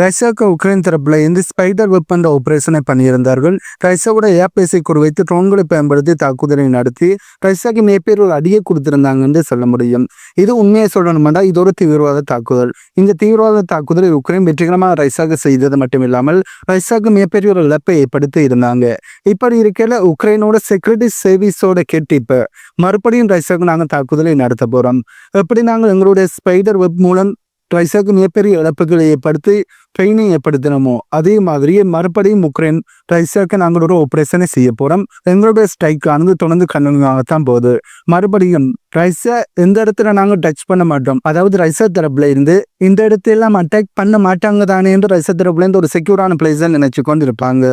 ரஷ்யாவுக்கு உக்ரைன் தரப்புல இருந்து ஸ்பைடர் வெப்பன் ஆபரேஷனை பண்ணியிருந்தார்கள். ரஷ்யாவோட ஏர்பேஸை குறிவைத்து ட்ரோன்களை பயன்படுத்தி தாக்குதலை நடத்தி ரஷ்யாவுக்கு மிகப்பெரிய ஒரு அடியை கொடுத்திருந்தாங்கன்னு சொல்ல முடியும். இது உண்மையை சொல்லணும்னா இது ஒரு தீவிரவாத தாக்குதல். இந்த தீவிரவாத தாக்குதலை உக்ரைன் வெற்றிகரமாக ரஷ்யாவுக்கு செய்தது மட்டும் இல்லாமல் ரஷ்யாவுக்கு மிகப்பெரிய ஒரு இழப்பை ஏற்படுத்தி இருந்தாங்க. இப்படி இருக்கையில் உக்ரைனோட செக்யூரிட்டி சர்வீஸோட கேட்டு மறுபடியும் ரஷ்யாவுக்கு நாங்கள் தாக்குதலை நடத்த போகிறோம் எப்படி நாங்கள் எங்களுடைய ஸ்பைடர் வெப் மூலம் ரஷ்யாவுக்கு மிகப்பெரிய இழப்புகளை ஏற்படுத்தி ட்ரைனிங் ஏற்படுத்தினோமோ அதே மாதிரியே மறுபடியும் உக்ரைன் ரஷ்யாவுக்கு நாங்கள் ஒரு ஆப்ரேஷனை செய்ய போகிறோம் எங்களுடைய ஸ்ட்ரைக் ஆனது தொடர்ந்து கண்ணுங்கத்தான் போகுது. மறுபடியும் ரஷ்யா எந்த இடத்துல நாங்கள் டச் பண்ண மாட்டோம்? அதாவது ரஷ்யா தரப்புல இருந்து இந்த இடத்தெல்லாம் அட்டாக் பண்ண மாட்டாங்க தானே என்று ரஷ்யா தரப்புல இருந்து ஒரு செக்யூரான பிளேஸை நினைச்சு கொண்டு இருப்பாங்க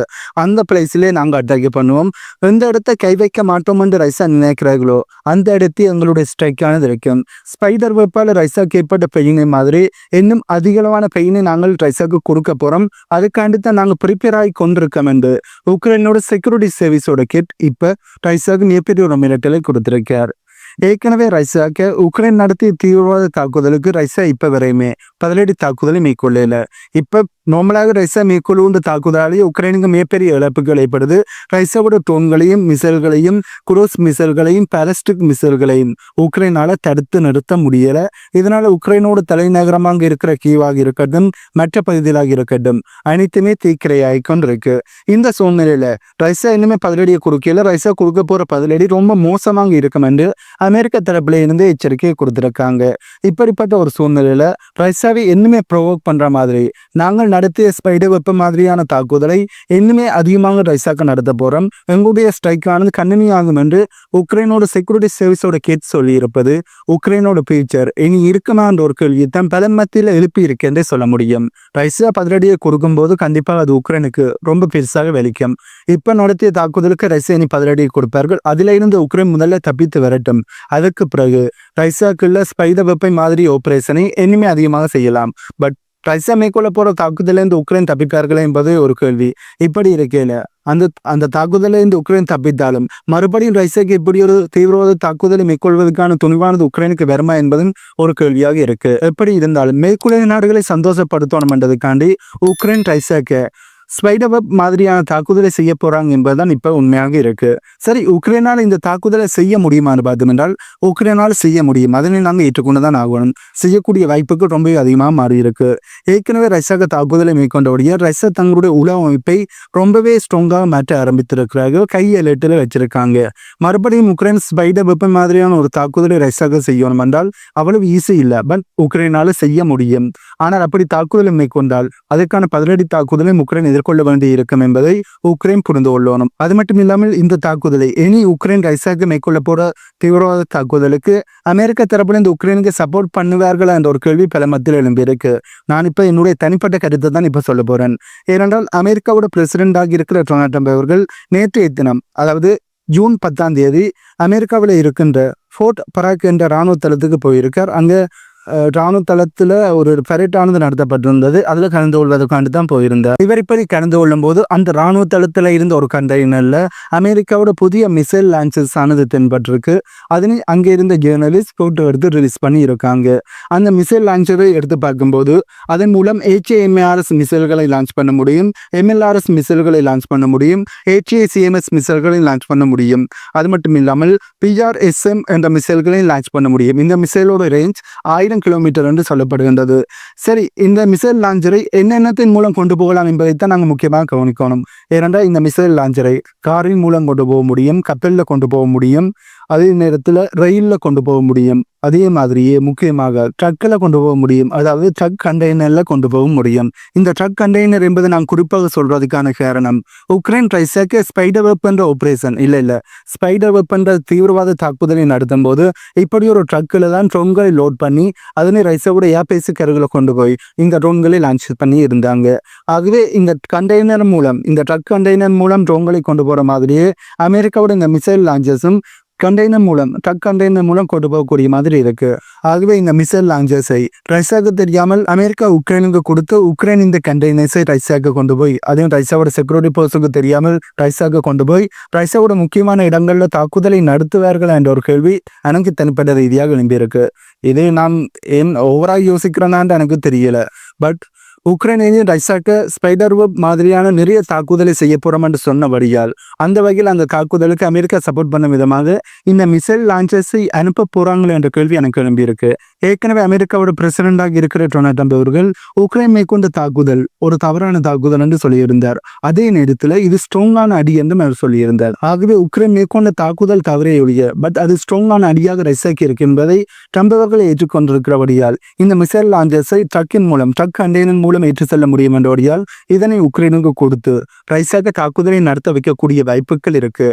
அந்த பிளேஸ்லேயே நாங்கள் அட்டாக் பண்ணுவோம். எந்த இடத்த கை வைக்க மாட்டோம் என்று ரஷ்யா நினைக்கிறார்களோ அந்த இடத்தையும் எங்களுடைய ஸ்ட்ரைக்கானது இருக்கும். ஸ்பைடர் வெப்பால் ரஷ்யாவுக்கு ஏற்பட்ட பெயினை மாதிரி இன்னும் அதிகளவான பெயினை நாங்கள் ரஷ்யாவுக்கு கொடுக்க போறோம். அதுக்காண்டி தான் நாங்கள் ப்ரிப்பேர் ஆகி கொண்டிருக்கோம் என்று உக்ரைனோட செக்யூரிட்டி சர்வீஸோட கிட் இப்போ ரஷ்யாவுக்கு மிகப்பெரிய ஒரு மிரட்டலை கொடுத்திருக்கிறார். ஏற்கனவே ரஷ்யாவுக்கு உக்ரைன் நடத்திய தீவிரவாத தாக்குதலுக்கு ரஷ்யா இப்போ வரையுமே பதிலடி தாக்குதலை மேற்கொள்ளல. இப்போ நார்மலாக ரஷ்யா மேற்கொள்ளுன்ற தாக்குதலாலேயே உக்ரைனுக்கு மிகப்பெரிய இழப்புகள் ஏற்படுது. ரஷ்யாவோட ட்ரோன்களையும் மிசைல்களையும் குரோஸ் மிசைல்களையும் பாலஸ்டிக் மிசைல்களையும் உக்ரைனால தடுத்து நிறுத்த முடியலை. இதனால் உக்ரைனோட தலைநகரமாக இருக்கிற கீவாக இருக்கட்டும் மற்ற பகுதிகளாக இருக்கட்டும் அனைத்துமே தீக்கிரையாகி கொண்டிருக்கு இந்த சூழ்நிலையில் ரஷ்யா இன்னுமே பதிலடியை கொடுக்கல. ரஷ்யா கொடுக்க போகிற பதிலடி ரொம்ப மோசமாக இருக்கும் என்று அமெரிக்க தரப்புல இருந்து எச்சரிக்கையை கொடுத்துருக்காங்க. இப்படிப்பட்ட ஒரு சூழ்நிலையில ரஷ்யாவை இன்னுமே ப்ரொவோக் பண்ற மாதிரி நாங்கள் நடத்திய ஸ்பைடர் வெப்ப மாதிரியான தாக்குதலை இன்னுமே அதிகமாக ரஷ்யாவுக்கு நடத்த போறோம். எங்களுடைய ஸ்ட்ரைக் ஆனது கண்டினியூ என்று உக்ரைனோட செக்யூரிட்டி சர்வீஸோட கேட் சொல்லி இருப்பது உக்ரைனோட ஃபியூச்சர் இனி இருக்குமான்ற ஒரு கேள்வி தான் பல மத்தியில் எழுப்பி இருக்கேன்றே சொல்ல முடியும். ரஷ்யா பதிலடியை கொடுக்கும்போது கண்டிப்பாக அது உக்ரைனுக்கு ரொம்ப பெருசாக வெளிக்கும் இப்ப நடத்திய தாக்குதலுக்கு ரஷ்யா இனி பதிலடியை கொடுப்பார்கள். அதிலிருந்து உக்ரைன் முதல்ல தப்பித்து வரட்டும். அதற்கு பிறகு ரைசாக்குள்ள ஸ்பைத வெப்பை மாதிரி ஆபரேஷனை இனிமே அதிகமாக செய்யலாம். பட் ரஷ்யா மேற்கொள்ள போகிற தாக்குதலேருந்து உக்ரைன் தப்பிப்பார்களே என்பது ஒரு கேள்வி. இப்படி இருக்கையில அந்த அந்த தாக்குதலிருந்து உக்ரைன் தப்பித்தாலும் மறுபடியும் ரஷ்யாக்கு இப்படி ஒரு தீவிரவாத தாக்குதலை மேற்கொள்வதற்கான துணிவானது உக்ரைனுக்கு வருமா என்பதும் ஒரு கேள்வியாக இருக்கு. எப்படி இருந்தாலும் மேற்குலக நாடுகளை சந்தோஷப்படுத்தணும் என்றதுக்காண்டி உக்ரைன் ரஷ்யாக்கு ஸ்பைடர் மாதிரியான தாக்குதலை செய்ய போறாங்க என்பதுதான் இப்போ உண்மையாக இருக்கு. சரி உக்ரைனால் இந்த தாக்குதலை செய்ய முடியுமான்னு பார்த்தோம் என்றால் உக்ரைனால் செய்ய முடியும். அதனை நாங்கள் ஏற்றுக்கொண்டுதான் ஆகணும். செய்யக்கூடிய வாய்ப்புகள் ரொம்ப அதிகமாக மாறி இருக்கு. ஏற்கனவே ரஷ்யாவுக்கு தாக்குதலை மேற்கொண்டபடியே ரஷ்யா தங்களுடைய உலக அமைப்பை ரொம்பவே ஸ்ட்ராங்காக மாற்ற ஆரம்பித்திருக்கிறார்கள். கை வச்சிருக்காங்க. மறுபடியும் உக்ரைன் ஸ்பைடர் வெப்ப மாதிரியான ஒரு தாக்குதலை ரஷ்யாவுக்கு செய்யணும் என்றால் அவ்வளவு ஈஸி இல்லை. பட் உக்ரைனால் செய்ய முடியும். ஆனால் அப்படி தாக்குதலை மேற்கொண்டால் அதற்கான பதிலடி தாக்குதலை உக்ரைன் எதிர்கொள்ள வேண்டி இருக்கும் என்பதை உக்ரைன் புரிந்து கொள்ளணும். அது மட்டும் இல்லாமல் இந்த தாக்குதலை இனி உக்ரைன் ரஷ்யாவுக்கு மேற்கொள்ள போற தீவிரவாத தாக்குதலுக்கு அமெரிக்க தரப்புல இந்த உக்ரைனுக்கு சப்போர்ட் பண்ணுவார்களா என்ற ஒரு கேள்வி பல மத்தியில் எழும்பியிருக்கு. நான் இப்ப என்னுடைய தனிப்பட்ட கருத்தை தான் இப்ப சொல்ல போறேன். ஏனென்றால் அமெரிக்காவோட பிரசிடென்டாக இருக்கிற டொனால்ட் ட்ரம்ப் அவர்கள் நேற்றைய தினம் அதாவது ஜூன் பத்தாம் தேதி அமெரிக்காவில் இருக்கின்ற ஃபோர்ட் பராக் என்ற இராணுவ தளத்துக்கு போயிருக்கார். அங்கே இராணுவ ஒரு பரேட்டானது நடத்தப்பட்டிருந்தது. அதில் கலந்து கொள்வதற்காண்டு தான் போயிருந்தார். இவர் இப்படி கலந்து கொள்ளும் போது அந்த இராணுவ தளத்தில் இருந்த ஒரு கண்டெய்னரில் அமெரிக்காவோட புதிய மிசைல் லான்ச்சஸ் ஆனது தென்பட்டிருக்கு. அதனை அங்கே இருந்த ஜேர்னலிஸ்ட் போட்டோ எடுத்து ரிலீஸ் பண்ணி இருக்காங்க அந்த மிசைல் லான்ச்சரை எடுத்து பார்க்கும்போது அதன் மூலம் ஹெச்ஏஎம்ஏஆர்எஸ் மிசைல்களை லான்ச் பண்ண முடியும். எம்எல்ஆர்எஸ் மிசைல்களை லான்ச் பண்ண முடியும். ஹெச்ஏசிஎம்எஸ் மிசைல்களை லான்ச் பண்ண முடியும். அது மட்டும் இல்லாமல் பிஆர்எஸ்எம் என்ற மிசைல்களையும் லான்ச் பண்ண முடியும். இந்த மிசைலோட ரேஞ்ச் ஆயிரம் கிலோமீட்டர் என்று சொல்லப்படுகின்றது. சரி இந்த மிசைல் லாஞ்சரை என்னென்னத்தின் மூலம் கொண்டு போகலாம் என்பதைத்தான் நாங்கள் முக்கியமாக கவனிக்கணும். ஏனென்றால் இந்த மிசைல் லாஞ்சரை காரின் மூலம் கொண்டு போக முடியும் கப்பலில் கொண்டு போக முடியும். அதே நேரத்தில் ரயிலில் கொண்டு போக முடியும். அதே மாதிரியே முக்கியமாக ட்ரக்கில் கொண்டு போக முடியும். அதாவது ட்ரக் கண்டெய்னரில் கொண்டு போக முடியும். இந்த ட்ரக் கண்டெய்னர் என்பது நான் குறிப்பாக சொல்கிறதுக்கான காரணம். உக்ரைன் ரைஸாக்கு ஸ்பைடர் வெப் என்ற ஆப்ரேஷன் இல்லை இல்லை. ஸ்பைடர் வெப் என்ற தீவிரவாத தாக்குதலை நடத்தும் போது இப்படி ஒரு ட்ரக்கில் தான் ட்ரோன்களை லோட் பண்ணி அதனை ரைஸோட ஏபேசி கருகளை கொண்டு போய் இந்த ட்ரோன்களை லான்ச் பண்ணி இருந்தாங்க. ஆகவே இந்த கண்டெய்னர் மூலம் இந்த ட்ரக் கண்டெய்னர் மூலம் ட்ரோன்களை கொண்டு போகிற மாதிரியே அமெரிக்காவோட இந்த மிசைல் லான்ச்சஸும் கண்டெய்னர் மூலம் ட்ரக் கண்டெய்னர் மூலம் கொண்டு போகக்கூடிய மாதிரி இருக்கு. ஆகவே இந்த மிசைல் லாஞ்சர்ஸை ரஷ்யாவுக்கு தெரியாமல் அமெரிக்கா உக்ரைனுக்கு கொடுத்து உக்ரைன் இந்த கண்டெய்னர்ஸை ரஷ்யாவுக்கு கொண்டு போய் அதையும் ரஷ்யாவோட செக்யூரிட்டி போர்ஸுக்கு தெரியாமல் ரஷ்யாவுக்கு கொண்டு போய் ரஷ்யாவோட முக்கியமான இடங்களில் தாக்குதலை நடத்துவார்கள் என்ற ஒரு கேள்வி எனக்கு தனிப்பட்ட ரீதியாக எழும்பியிருக்கு. இதை நான் ஏன் ஓவராக யோசிக்கிறேனான்னு எனக்கு தெரியல. பட் உக்ரைனையும் ரஷ்யாக்கு ஸ்பைடர் வெப் மாதிரியான நிறைய தாக்குதலை செய்ய போறோம் என்று சொன்னபடியால் அந்த வகையில் அந்த தாக்குதலுக்கு அமெரிக்கா சப்போர்ட் பண்ண விதமாக இந்த மிசைல் லான்ச்சஸை அனுப்ப போறாங்களே என்ற கேள்வி எனக்கு எழும்பியிருக்கு. ஏற்கனவே அமெரிக்காவோட பிரசிடென்டாக இருக்கிற டொனால்ட் ட்ரம்ப் அவர்கள் உக்ரைன் மேற்கொண்ட தாக்குதல் ஒரு தவறான தாக்குதல் என்று சொல்லியிருந்தார். அதே நேரத்தில் இது ஸ்ட்ராங்கான அடி என்றும் அவர் சொல்லியிருந்தார். ஆகவே உக்ரைன் மேற்கொண்ட தாக்குதல் தவறே ஒழிய பட் அது ஸ்ட்ராங்கான அடியாக ரஷ்யாக்கு இருக்கு என்பதை ட்ரம்ப் அவர்கள் ஏற்றுக்கொண்டிருக்கிறபடியால் இந்த மிசைல் லான்ச்சஸை ட்ரக்கின் மூலம் ட்ரக் கண்டெய்னர் மூலம் ஏற்றுச் செல்ல முடியும் என்றோடியால் இதனை உக்ரைனுக்கு கொடுத்து ரைசாக தாக்குதலை நடத்த வைக்கக்கூடிய வாய்ப்புகள் இருக்கு.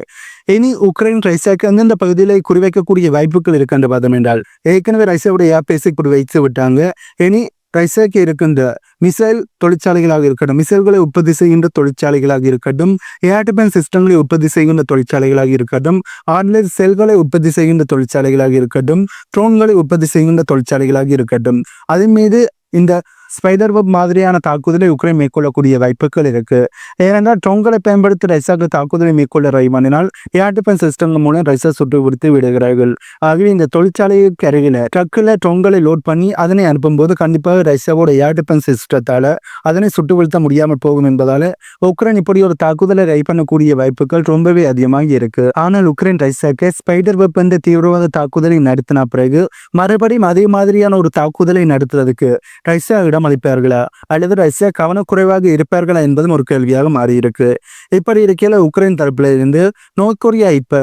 இனி உக்ரைன் ரைசாக்கு அந்தந்த பகுதியில் குறிவைக்கக்கூடிய வாய்ப்புகள் இருக்கு என்று என்றால் ஏற்கனவே ரஷ்யாவுடைய ஏர்பேஸை குறிவைத்து விட்டாங்க. இனி ரைசாக்கு இருக்கின்ற மிசைல் தொழிற்சாலைகளாக இருக்கட்டும் மிசைல்களை உற்பத்தி செய்கின்ற தொழிற்சாலைகளாக இருக்கட்டும் ஏர்டிபன் சிஸ்டங்களை உற்பத்தி செய்கின்ற தொழிற்சாலைகளாக இருக்கட்டும் ஆன்லைன் செல்களை உற்பத்தி செய்கின்ற தொழிற்சாலைகளாக இருக்கட்டும் ட்ரோன்களை உற்பத்தி செய்கின்ற தொழிற்சாலைகளாக இருக்கட்டும் அதன் மீது இந்த ஸ்பைடர் வெப் மாதிரியான தாக்குதலை உக்ரைன் மேற்கொள்ளக்கூடிய வாய்ப்புகள் இருக்கு. ஏனென்றால் ட்ரோன்களை பயன்படுத்தி ரஷ்யாக்கு தாக்குதலை மேற்கொள்ள ரைமானினால் ஏர் டிஃபென்ஸ் சிஸ்டங்கள் மூலம் ரஷ்யா சுட்டு விடுத்து விடுகிறார்கள். ஆகவே இந்த தொழிற்சாலைக்கு அருகில ட்ரக்கில் ட்ரோன்களை லோட் பண்ணி அதனை அனுப்பும்போது கண்டிப்பாக ரஷ்யாவோட ஏர் டிஃபென்ஸ் சிஸ்டத்தால் அதனை சுட்டு வீழ்த்த முடியாமல் போகும் என்பதால் உக்ரைன் இப்படி ஒரு தாக்குதலை ரை பண்ணக்கூடிய வாய்ப்புகள் ரொம்பவே அதிகமாக இருக்கு. ஆனால் உக்ரைன் ரஷ்யாக்கு ஸ்பைடர் வெப் என்ற தீவிரவாத தாக்குதலை நடத்தின பிறகு மறுபடியும் அதே மாதிரியான ஒரு தாக்குதலை நடத்துறதுக்கு ரஷ்யாவிடம் மதிப்பார்களா? அல்லது ரஷ்யா கவனக்குறைவாக இருப்பார்களா என்பதும் ஒரு கேள்வியாக மாறியிருக்கு. இப்படி இருக்கையில உக்ரைன் தரப்பில் இருந்து நோர்த் கொரியா இப்ப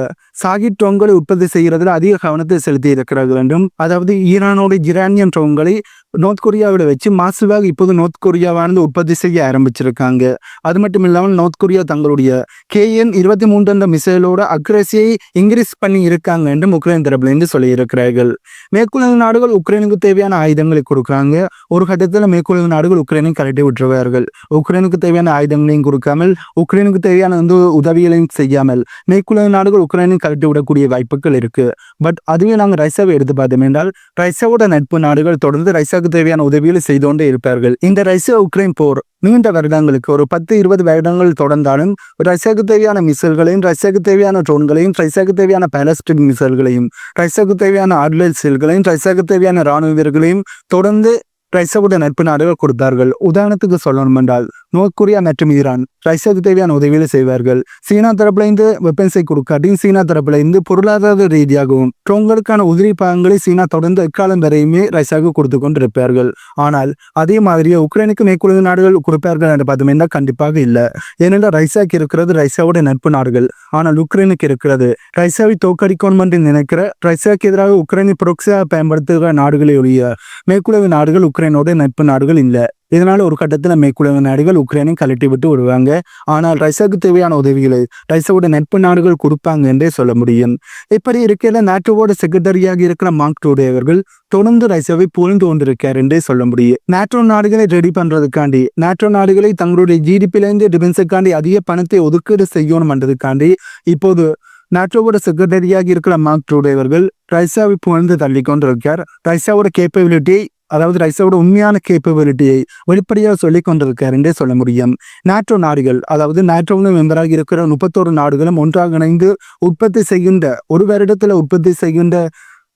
சாகி உற்பத்தி செய்கிறதுல அதிக கவனத்தை செலுத்தி இருக்கிறார்கள் என்றும் அதாவது ஈரானோட ஜிரானியன் ட்ரோன்களை நோர்த் கொரியாவோட வச்சு மாசுவாக இப்போது நோர்த் கொரியாவானது உற்பத்தி செய்ய ஆரம்பிச்சிருக்காங்க. அது மட்டும் இல்லாமல் நோர்த் கொரியா தங்களுடைய கேஎன் இருபத்தி மூன்று என்ற மிசைலோட அக்ரஸியை இன்க்ரீஸ் பண்ணி இருக்காங்க என்றும் உக்ரைன் தரப்புல இருந்து சொல்லியிருக்கிறார்கள். மேற்குலக நாடுகள் உக்ரைனுக்கு தேவையான ஆயுதங்களை கொடுக்குறாங்க. ஒரு கட்டத்தில் மேற்குலக நாடுகள் உக்ரைனை கலட்டி விட்டுருவார்கள். உக்ரைனுக்கு தேவையான ஆயுதங்களையும் கொடுக்காமல் உக்ரைனுக்கு தேவையான வந்து உதவிகளையும் செய்யாமல் மேற்குலக நாடுகள் உக்ரைனை கலட்டி விடக்கூடிய வாய்ப்புகள் இருக்குது பட் அதுவே நாங்கள் ரைசாவை எடுத்து பார்த்தோம் என்றால் ரைசாவோட நட்பு நாடுகள் தொடர்ந்து ரைசாவுக்கு தேவையான உதவிகளை செய்து கொண்டே இருப்பார்கள். இந்த ரஷ்யா உக்ரைன் போர் நீண்ட வருடங்களுக்கு ஒரு பத்து இருபது வருடங்கள் தொடர்ந்தாலும் ரஷ்யாவுக்கு தேவையான மிசைல்களையும் ரஷ்யாவுக்கு தேவையான ட்ரோன்களையும் ரஷ்யாவுக்கு தேவையான பேலஸ்டிக் மிசைல்களையும் ரஷ்யாவுக்கு தேவையான ஆர்டிலரி செல்களையும் ரஷ்யாவுக்கு தேவையான ராணுவ வீரர்களையும் தொடர்ந்து ரஷ்யாவோட நட்பு நாடுகள் கொடுத்தார்கள். உதாரணத்துக்கு சொல்லணும் என்றால் நோர்த்கொரியா மற்றும் ஈரான் ரஷ்யாவுக்கு தேவையான உதவிகளை செய்வார்கள். சீனா தரப்புல இருந்து வெப்பன்ஸை கொடுக்காட்டியும் சீனா தரப்புல இருந்து பொருளாதார ரீதியாகவும் ட்ரோன்களுக்கான உதிரி பாகங்களை சீனா தொடர்ந்து எக்காலம் வரையுமே ரஷ்யாவுக்கு கொடுத்து கொண்டிருப்பார்கள். ஆனால் அதே மாதிரியே உக்ரைனுக்கு மேற்குலக நாடுகள் கொடுப்பார்கள் என்று பார்த்தோம்னா கண்டிப்பாக இல்லை. ஏனென்றால் ரைசாக்கு இருக்கிறது ரஷ்யாவோட நட்பு நாடுகள். ஆனால் உக்ரைனுக்கு இருக்கிறது. ரைசாவை தோற்கடிக்கணும் என்று நினைக்கிற ரஷ்யாவுக்கு எதிராக உக்ரைனை புரோக்சியாக பயன்படுத்துகிற நாடுகளை ஒழிய மேற்குலக நாடுகள் உக்ரைனோட நட்பு நாடுகள் இல்லை. இதனால் ஒரு கட்டத்தில் மேற்குலக நாடுகள் உக்ரைனை கலட்டி விட்டு விடுவாங்க. ஆனால் ரஷ்யாவுக்கு தேவையான உதவிகளை ரஷ்யாவோட நட்பு நாடுகள் கொடுப்பாங்க என்றே சொல்ல முடியும். இப்படி இருக்கையில் நாட்டோவோட செக்ரட்டரியாக இருக்கிற மார்க் டோடே அவர்கள் தொடர்ந்து ரஷ்யாவை புகழ்ந்து கொண்டிருக்கார் என்றே சொல்ல முடியும். நாட்டோ நாடுகளை ரெடி பண்றதுக்காண்டி நாட்டோ நாடுகளை தங்களுடைய ஜிடிபிலேருந்து டிஃபென்ஸுக்காண்டி அதிக பணத்தை ஒதுக்கீடு செய்யணும் என்றதுக்காண்டி இப்போது நாட்டோவோட செக்ரட்டரியாக இருக்கிற மார்க் டோடே அவர்கள் ரஷ்யாவை புகழ்ந்து தள்ளி கொண்டிருக்கார். ரஷ்யாவோட கேப்பபிலிட்டி அதாவது ரைஸோட உண்மையான கேப்பபிலிட்டியை வெளிப்படையாக சொல்லிக் கொண்டிருக்காருன்றே சொல்ல முடியும். நாட்டோ நாடுகள் அதாவது நாட்டோவில் மெம்பராக இருக்கிற முப்பத்தோரு நாடுகளும் ஒன்றாக இணைந்து உற்பத்தி செய்கின்ற ஒரு வருடத்தில் உற்பத்தி செய்கின்ற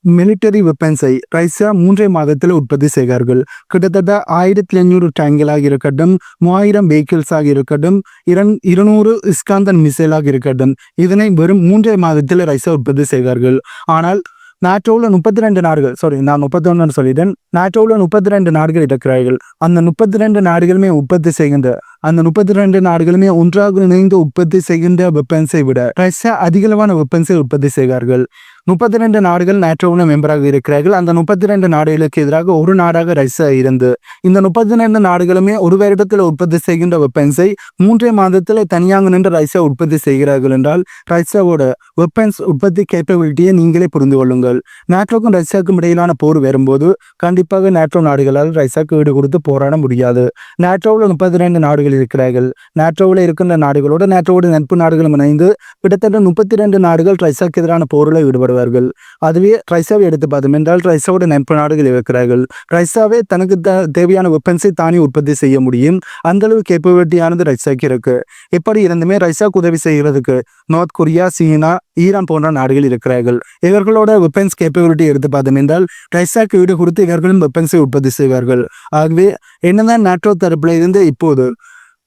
மிலிட்டரி வெப்பன்ஸை ரைஸா மூன்றே மாதத்தில் உற்பத்தி செய்கிறார்கள். கிட்டத்தட்ட ஆயிரத்தி ஐநூறு டேங்கிலாக இருக்கட்டும் மூவாயிரம் வெஹிக்கிள்ஸாக இருக்கட்டும் இரண் இருநூறு இஸ்காந்தன் மிசைலாக இருக்கட்டும் இதனை வெறும் மூன்றே மாதத்தில் ரைசா உற்பத்தி செய்கிறார்கள். ஆனால் நாட்டோவில் முப்பத்தி ரெண்டு நாடுகள் சாரி நான் முப்பத்தொன்னு சொல்லிட்டேன். நாட்டோவில் முப்பத்தி ரெண்டு நாடுகள் இருக்கிறார்கள். அந்த முப்பத்தி ரெண்டு நாடுகளுமே உற்பத்தி செய்கின்ற அந்த முப்பத்தி ரெண்டு நாடுகளுமே ஒன்றாக இணைந்து உற்பத்தி செய்கின்ற வெப்பன்ஸை விட ரஷ்யா அதிகளவான வெப்பன்ஸை உற்பத்தி செய்கிறார்கள். முப்பத்தி ரெண்டு நாடுகள் நேட்டோவில் மெம்பராக இருக்கிறார்கள். அந்த முப்பத்தி ரெண்டு நாடுகளுக்கு எதிராக ஒரு நாடாக ரஷ்யா இருந்து இந்த முப்பத்தி ரெண்டு நாடுகளுமே ஒரு வருடத்தில் உற்பத்தி செய்கின்ற வெப்பன்ஸை மூன்றே மாதத்தில் தனியாக நின்று ரஷ்யா உற்பத்தி செய்கிறார்கள் என்றால் ரஷ்யாவோட வெப்பன்ஸ் உற்பத்தி கேப்பபிலிட்டியை நீங்களே புரிந்து கொள்ளுங்கள். நேட்டோக்கும் ரஷ்யாவுக்கும் இடையிலான போர் வரும்போது கண்டிப்பாக நேட்டோ நாடுகளால் ரஷ்யாவுக்கு ஈடு கொடுத்து போராட முடியாது. நேட்டோவில் முப்பத்தி ரெண்டு நாடுகள் இருக்கிறார்கள். நேட்டோவில் இருக்கின்ற நாடுகளோட நேட்டோவோட நட்பு நாடுகளும் இணைந்து கிட்டத்தட்ட முப்பத்தி ரெண்டு நாடுகள் ட்ரைசாக்கு எதிரான போரில் ஈடுபடுவார்கள். அதுவே ட்ரைசாவை எடுத்து பார்த்தோம் என்றால் ட்ரைசாவோட நட்பு நாடுகள் இருக்கிறார்கள். ட்ரைசாவே தனக்கு தேவையான வெப்பன்ஸை தானே உற்பத்தி செய்ய முடியும். அந்த அளவு கேப்பபிலிட்டியானது ரைசாக்கு இருக்கு. எப்படி இருந்துமே ரைசாக்கு உதவி செய்கிறதுக்கு நார்த் கொரியா சீனா ஈரான் போன்ற நாடுகள் இருக்கிறார்கள். இவர்களோட வெப்பன்ஸ் கேப்பபிலிட்டி எடுத்து பார்த்தோம் என்றால் ரைசாக்கு ஈடு கொடுத்து இவர்களும் வெப்பன்ஸை உற்பத்தி செய்வார்கள். ஆகவே என்னதான் நேட்டோ தரப்பில் இருந்து இப்போது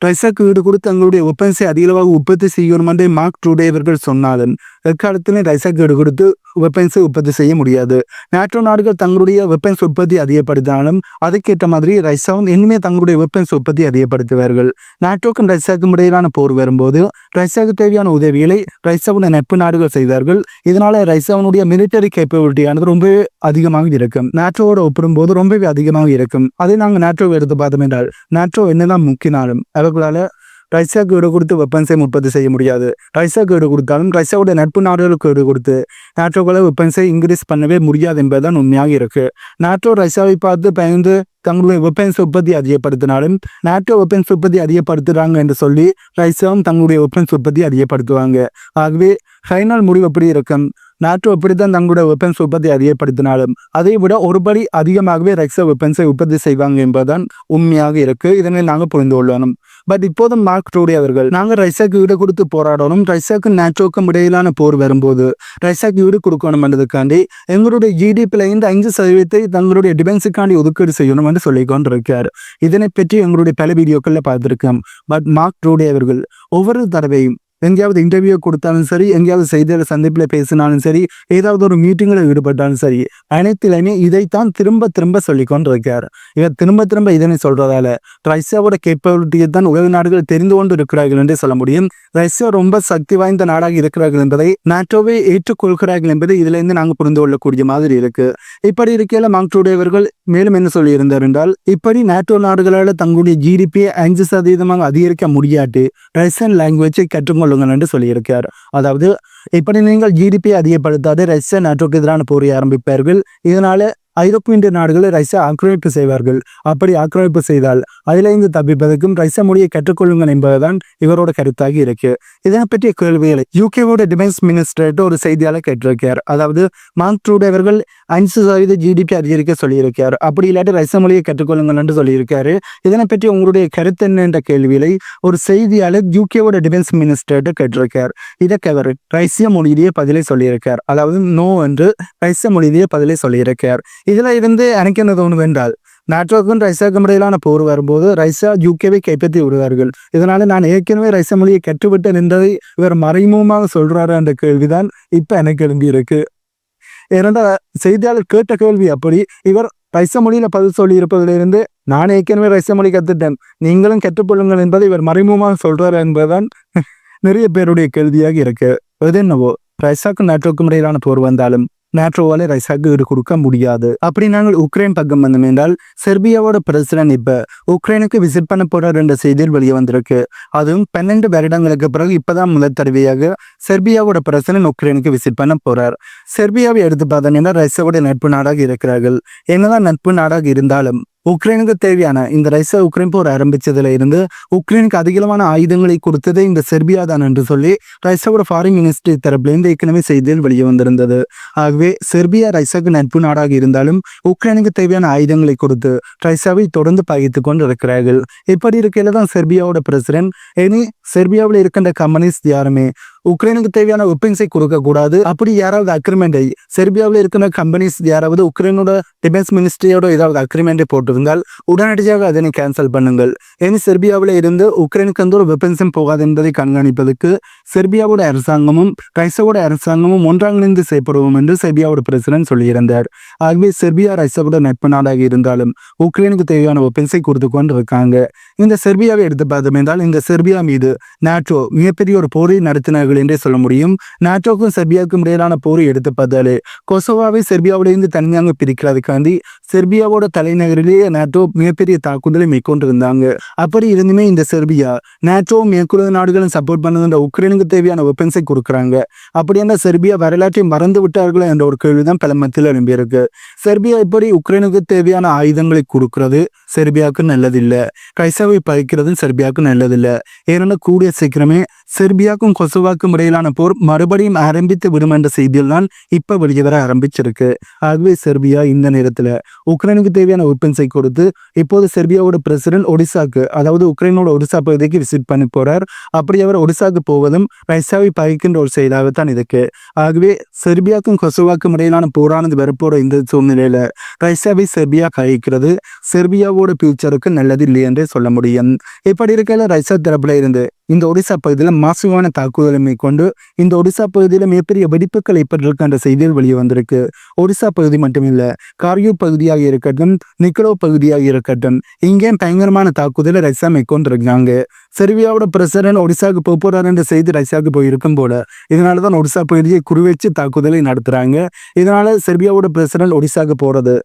ரைசாக்கு ஈடு கொடுத்து தங்களுடைய வெப்பன்ஸை அதிகளவாக உற்பத்தி செய்யணும் என்று மார்க் டுடே இவர்கள் சொன்னாலும் எக்காலத்திலே ரைசாக்கு ஈடு கொடுத்து வெப்பன்ஸை உற்பத்தி செய்ய முடியாது. நேட்டோ நாடுகள் தங்களுடைய வெப்பன்ஸ் உற்பத்தி அதிகப்படுத்தினாலும் அதுக்கேற்ற மாதிரி ரைசாவும் இனிமே தங்களுடைய வெப்பன்ஸ் உற்பத்தி அதிகப்படுத்துவார்கள். நேட்டோக்கும் ரைசாக்கும் இடையிலான போர் வரும்போது ரைசாவுக்கு தேவையான உதவிகளை ரைசாவுடைய நட்பு நாடுகள் செய்தார்கள். இதனால ரைசாவினுடைய மிலிட்டரி கேப்பபிலிட்டியானது ரொம்பவே அதிகமாக இருக்கும். நேட்டோவோட ஒப்பிடும்போது ரொம்பவே அதிகமாக இருக்கும். அதை நாங்கள் நேட்டோவை எடுத்து பார்த்தோம் என்றால் நேட்டோ என்னதான் முக்கினாலும் அவர்களால் ரஷ்யாவுக்கு ஈடு கொடுத்து வெப்பன்ஸை உற்பத்தி செய்ய முடியாது. ரஷ்யாவுக்கு வீடு கொடுத்தாலும் ரஷ்யாவோட நட்பு நாடுகளுக்கு ஈடு கொடுத்து நாட்டோக்களை வெப்பன்ஸை இன்க்ரீஸ் பண்ணவே முடியாது என்பதுதான் உண்மையாக இருக்கு. நாட்டோ ரஷ்யாவை பார்த்து பயந்து தங்களுடைய வெப்பன்ஸ் உற்பத்தி அதிகப்படுத்தினாலும் நாட்டோ வெப்பன்ஸ் உற்பத்தி அதிகப்படுத்துறாங்க என்று சொல்லி ரைசாவும் தங்களுடைய வெப்பன்ஸ் உற்பத்தி அதிகப்படுத்துவாங்க. ஆகவே ஃபைனல் முடிவு எப்படி இருக்கும்? நாட்டோ எப்படித்தான் தங்களுடைய வெப்பன்ஸ் உற்பத்தி அதிகப்படுத்தினாலும் அதை விட ஒருபடி அதிகமாகவே ரஷ்யா வெப்பன்ஸை உற்பத்தி செய்வாங்க என்பதுதான் உண்மையாக இருக்கு. இதனை நாங்கள் புரிந்து கொள்ளணும். பட் இப்போதும் மார்க் ட்ரூடி அவர்கள் நாங்கள் ரைசாக்கு வீடு கொடுத்து போராடணும் ரைசாக்கு நேச்சோக்கும் இடையிலான போர் வரும்போது ரைசாக்கு வீடு கொடுக்கணும் என்றதுக்காண்டி எங்களுடைய ஜிடிபியில் இருந்து அஞ்சு சதவீதத்தை தங்களுடைய டிஃபென்ஸுக்காண்டி ஒதுக்கீடு செய்யணும் என்று சொல்லிக்கொண்டு கொண்டிருக்கார் இதனை பற்றி எங்களுடைய பல வீடியோக்களில் பார்த்திருக்கோம். பட் மார்க் ட்ரூடி அவர்கள் ஒவ்வொரு தடவையும் எங்கேயாவது இன்டர்வியூ கொடுத்தாலும் சரி எங்கேயாவது செய்தியாளர் சந்திப்பில் பேசினாலும் சரி ஏதாவது ஒரு மீட்டிங்கில் ஈடுபட்டாலும் சரி அனைத்திலையுமே இதைத்தான் திரும்ப திரும்ப சொல்லி கொண்டிருக்கார் இவர் திரும்ப திரும்ப இதனை சொல்றதால ரஷ்யாவோட கேப்பபிலிட்டியை தான் உலக நாடுகள் தெரிந்து கொண்டு இருக்கிறார்கள் என்று சொல்ல முடியும். ரஷ்யா ரொம்ப சக்தி வாய்ந்த நாடாக இருக்கிறார்கள் என்பதை நாட்டோவே ஏற்றுக்கொள்கிறார்கள் என்பதை இதுல இருந்து நாங்கள் புரிந்து கொள்ளக்கூடிய மாதிரி இருக்கு. இப்படி இருக்கையில மாங்க்டோடையவர்கள் மேலும் என்ன சொல்லியிருந்தார் என்றால் இப்படி நாட்டோ நாடுகளால் தங்களுடைய ஜிடிபியை அஞ்சு சதவீதமாக அதிகரிக்க முடியாட்டு ரஷ்யன் லாங்குவேஜை கற்றுக்கொள்ளுங்கள் என்று சொல்லியிருக்கார் அதாவது இப்படி நீங்கள் ஜிடிபி அதிகப்படுத்தாது ரஷ்ய நாட்டுக்கு எதிரான போரை ஆரம்பிப்பார்கள். இதனால ஐரோப்பிய நாடுகளை ரஷ்யா ஆக்கிரமிப்பு செய்வார்கள். அப்படி ஆக்கிரமிப்பு செய்தால் அதிலிருந்து தப்பிப்பதற்கும் ரஷ்யா மொழியை கற்றுக்கொள்ளுங்கள் என்பதுதான் இவரோட கருத்தாக இருக்கு. இதனை பற்றிய கேள்விகளை யூகேவோட டிஃபென்ஸ் மினிஸ்டர்கிட்ட ஒரு செய்தியாளர் கேட்டிருக்கார். அதாவது மார்க் ட்ரூட் அவர்கள் அஞ்சு சதவீத ஜிடிபி அதிகரிக்க சொல்லியிருக்கார். அப்படி இல்லாட்டி ரஷ்ய மொழியை கற்றுக்கொள்ளுங்கள் என்று சொல்லியிருக்காரு. இதனை பற்றி உங்களுடைய கருத்து என்ன என்ற கேள்விகளை ஒரு செய்தியாளர் யூகேவோட டிஃபென்ஸ் மினிஸ்டர்கிட்ட கேட்டிருக்கார். இதற்கு அவர் ரஷ்ய மொழியிலேயே பதிலை சொல்லியிருக்கார். அதாவது நோ என்று ரஷ்ய மொழியிலேயே பதிலை சொல்லியிருக்கார். இதில் இருந்து எனக்கு என்ன தோணுது என்றால் நாட்டோக்கும் ரைசாக்கும் இடையிலான போர் வரும்போது ரைசா யூகேவை கைப்பற்றி விடுவார்கள். இதனால நான் ஏற்கனவே ரைசா மொழியை கற்றுவிட்டு என்பதை இவர் மறைமுகமாக சொல்றாரு என்ற கேள்விதான் இப்ப எனக்கு எழும்பி இருக்கு ஏனென்றால் செய்தியாளர் கேட்ட கேள்வி அப்படி இவர் ரைச மொழியில பதில் சொல்லி இருப்பதிலிருந்து நான் ஏற்கனவே ரைச மொழி கத்துட்டேன் நீங்களும் கற்றுக்கொள்ளுங்கள் என்பதை இவர் மறைமுகமாக சொல்றாரு என்பதுதான் நிறைய பேருடைய கேள்வியாக இருக்கு. அது என்னவோ ரைசாக்கும் நாட்டோக்கும் இடையிலான போர் வந்தாலும் நேட்டோவால ரஷ்யாவுக்கு ஈடு கொடுக்க முடியாது. அப்படி நாங்கள் உக்ரைன் பக்கம் வந்தோம் என்றால் செர்பியாவோட பிரசிடன்ட் இப்ப உக்ரைனுக்கு விசிட் பண்ண போறார் என்ற செய்தியில் வெளியே வந்திருக்கு. அதுவும் பன்னெண்டு வருடங்களுக்கு பிறகு இப்பதான் முதல் தடவையாக செர்பியாவோட பிரசிடன்ட் உக்ரைனுக்கு விசிட் பண்ண போறார். செர்பியாவை எடுத்து பார்த்தோம்னா ரஷ்யாவோட நட்பு நாடாக இருக்கிறார்கள். என்னதான் நட்பு நாடாக இருந்தாலும் உக்ரைனுக்கு தேவையான இந்த ரஷ்யா உக்ரைன் போர் ஆரம்பிச்சதுல இருந்து உக்ரைனுக்கு அதிகமான ஆயுதங்களை கொடுத்ததே இந்த செர்பியா தான் என்று சொல்லி ரஷ்யாவோட ஃபாரின் மினிஸ்ட்ரி தரப்பிலிருந்து ஏற்கனவே செய்தியில் வெளியே வந்திருந்தது. ஆகவே செர்பியா ரஷ்யாவுக்கு நட்பு நாடாக இருந்தாலும் உக்ரைனுக்கு தேவையான ஆயுதங்களை கொடுத்து ரஷ்யாவை தொடர்ந்து பகித்து கொண்டு இருக்கிறார்கள் இப்படி இருக்கையில தான் செர்பியாவோட பிரசிடென்ட் இனி செர்பியாவில் இருக்கின்ற கம்பெனிஸ் யாருமே உக்ரைனுக்கு தேவையான வெப்பன்ஸை கொடுக்க கூடாது. அப்படி யாராவது அக்ரிமெண்டை செர்பியாவில் இருக்கிற கம்பெனிஸ் யாராவது உக்ரைனோட டிஃபென்ஸ் மினிஸ்ட்ரியோட ஏதாவது அக்ரிமெண்டை போட்டிருந்தால் உடனடியாக அதனை கேன்சல் பண்ணுங்கள். ஏன் செர்பியாவில் இருந்து உக்ரைனுக்கு எந்த ஒரு வெப்பன்ஸும் போகாது என்பதை கண்காணிப்பதற்கு செர்பியாவோட அரசாங்கமும் ரைசாவோட அரசாங்கமும் ஒன்றாங்கிணைந்து செயல்படுவோம் என்று செர்பியாவோட பிரசிடன்ட் சொல்லியிருந்தார். ஆகவே செர்பியா ரைசாவோட நட்பு நாடாக இருந்தாலும் உக்ரைனுக்கு தேவையான வெப்பன்ஸை கொடுத்து கொண்டு இருக்காங்க இந்த செர்பியாவை எடுத்து பார்த்தோம் என்றால் இந்த செர்பியா மீது நாட்டோ மிகப்பெரிய ஒரு போரை நடத்தினார்கள் என்றே சொல்ல முடியும். நாட்டோக்கும் செர்பியாவுக்கும் இடையிலான போர் எடுத்து பார்த்தாலே கொசோவாவை செர்பியாவிலிருந்து தனியாக பிரிக்கிறதுக்காண்டி செர்பியாவோட தலைநகரிலேயே நாட்டோ மிகப்பெரிய தாக்குதலை மேற்கொண்டிருந்தாங்க. அப்படி இருந்துமே இந்த செர்பியா நாட்டோ மேற்குலக நாடுகளும் சப்போர்ட் பண்ணதுன்ற உக்ரைனுக்கு தேவையான வெப்பன்ஸை கொடுக்குறாங்க. அப்படியான செர்பியா வரலாற்றை மறந்து விட்டார்களோ என்ற ஒரு கேள்விதான் பல மத்தியில் எழும்பியிருக்கு. செர்பியா இப்படி உக்ரைனுக்கு தேவையான ஆயுதங்களை கொடுக்கிறது செர்பியாவுக்கு நல்லதில்லை. கைசாவை பறிக்கிறது செர்பியாவுக்கு நல்லதில்லை. ஏன்னா கூடிய சீக்கிரமே செர்பியாவுக்கும் கொசோவாக்கும் கொசோவாக்கும் இடையிலான போர் மறுபடியும் ஆரம்பித்து விடும் என்ற செய்தியில் தான் இப்ப வெளியே வர ஆரம்பிச்சிருக்கு. ஆகவே செர்பியா இந்த நேரத்துல உக்ரைனுக்கு தேவையான வெப்பன்ஸை கொடுத்து இப்போது செர்பியாவோட பிரசிடென்ட் ஒடிசாக்கு அதாவது உக்ரைனோட ஒடிசா பகுதிக்கு விசிட் பண்ணி போறார். அப்படி அவர் ஒடிசாக்கு போவதும் ரஷ்யாவை பகிக்கின்ற ஒரு செயலாகத்தான் இருக்கு. ஆகவே செர்பியாக்கும் கொசோவாக்கும் இடையிலான போரானது வெறுப்போட இந்த சூழ்நிலையில ரஷ்யாவை செர்பியா கழிக்கிறது செர்பியாவோட ஃபியூச்சருக்கு நல்லது இல்லை என்றே சொல்ல முடியும். இப்படி இருக்கையில ரஷ்யா தரப்புல இருந்து இந்த ஒடிசா பகுதியில் மாசுவான தாக்குதலை மேற்கொண்டு இந்த ஒடிசா பகுதியில் மிகப்பெரிய வெடிப்புகள் ஏற்பட்டிருக்கின்ற செய்திகள் வெளியே வந்திருக்கு. ஒடிசா பகுதி மட்டுமில்லை கார்யூ பகுதியாக இருக்கட்டும் நிக்கலோ பகுதியாக இருக்கட்டும் இங்கே பயங்கரமான தாக்குதலை ரஷ்யா மேற்கொண்டிருக்காங்க. செர்பியாவோட பிரசிடன்ட் ஒடிசாவுக்கு போக போறாரு என்ற செய்தி ரஷ்யாவுக்கு போயிருக்கும் போல. இதனால தான் ஒடிசா பகுதியை குறிவச்சு தாக்குதலை நடத்துறாங்க. இதனால செர்பியாவோட பிரசிடன்ட் ஒடிசாவுக்கு போறது.